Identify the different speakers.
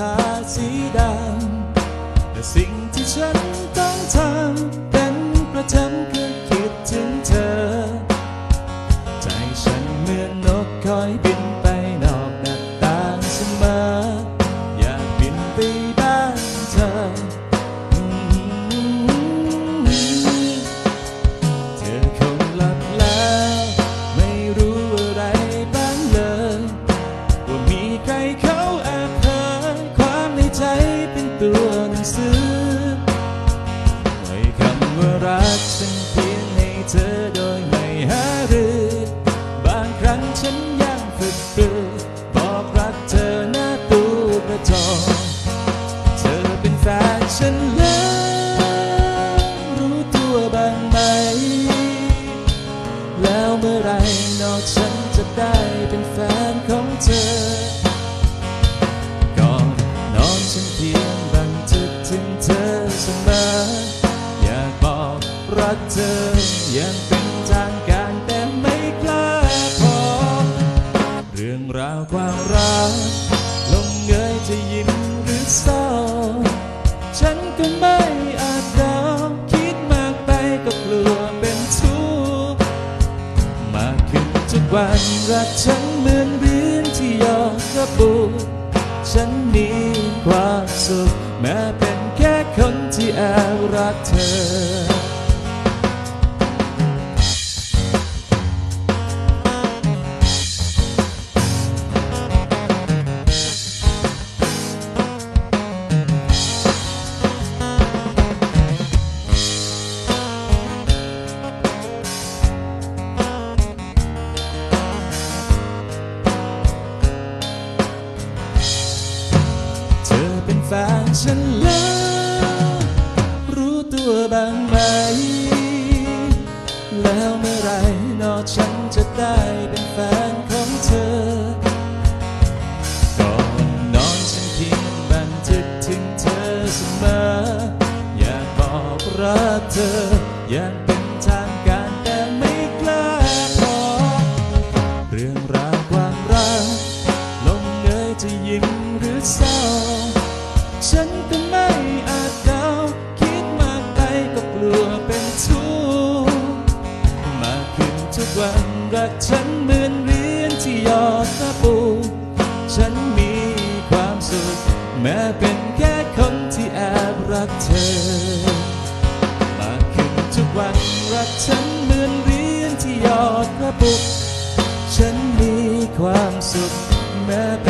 Speaker 1: ทาสีดำแต่สิ่งที่ฉันต้องทำเป็นประจำคือคิดถึงเธอ ใจฉันเหมือนนกคอยบินไปน ใช้เป็นตัวหนังสือปล่อยคำว่ารักฉันเพียงให้เธอโดยไม่หารือ บางครั้งฉัน เสมอ อยากบอกรักเธออยังเป็นทางการแต่ไม่กล้าพอ เรื่องราวความรักลงเอยจะยิ้มหรือเศร้า ฉันก็ไม่อาจเดาคิดมากไปก็กลัวเป็นทุกข์มากขึ้นทุกวันรักฉันเหมือนเรียนที่ยอกระปุกฉันมีความสุขแม้เป็น ที่แอบรักเธอเธอเป็นแฟนฉันแล้ว วบ้างไหม แล้วเมื่อไหรนอกฉันจะได้เป็นแฟนของเธอ ก่อนนอนฉันเพียงบันทึกถึงเธอเสมอ อยากบอกรักเธออยาก รักฉันเหมือนเรียนที่ยอดตะปู ฉันมีความสุขแม้เป็นแค่คนที่แอบรักเธอ มากขึ้นทุกวันรักฉันเหมือนเรียนที่ยอดกระปุก ฉันมีความสุขแม้เป็น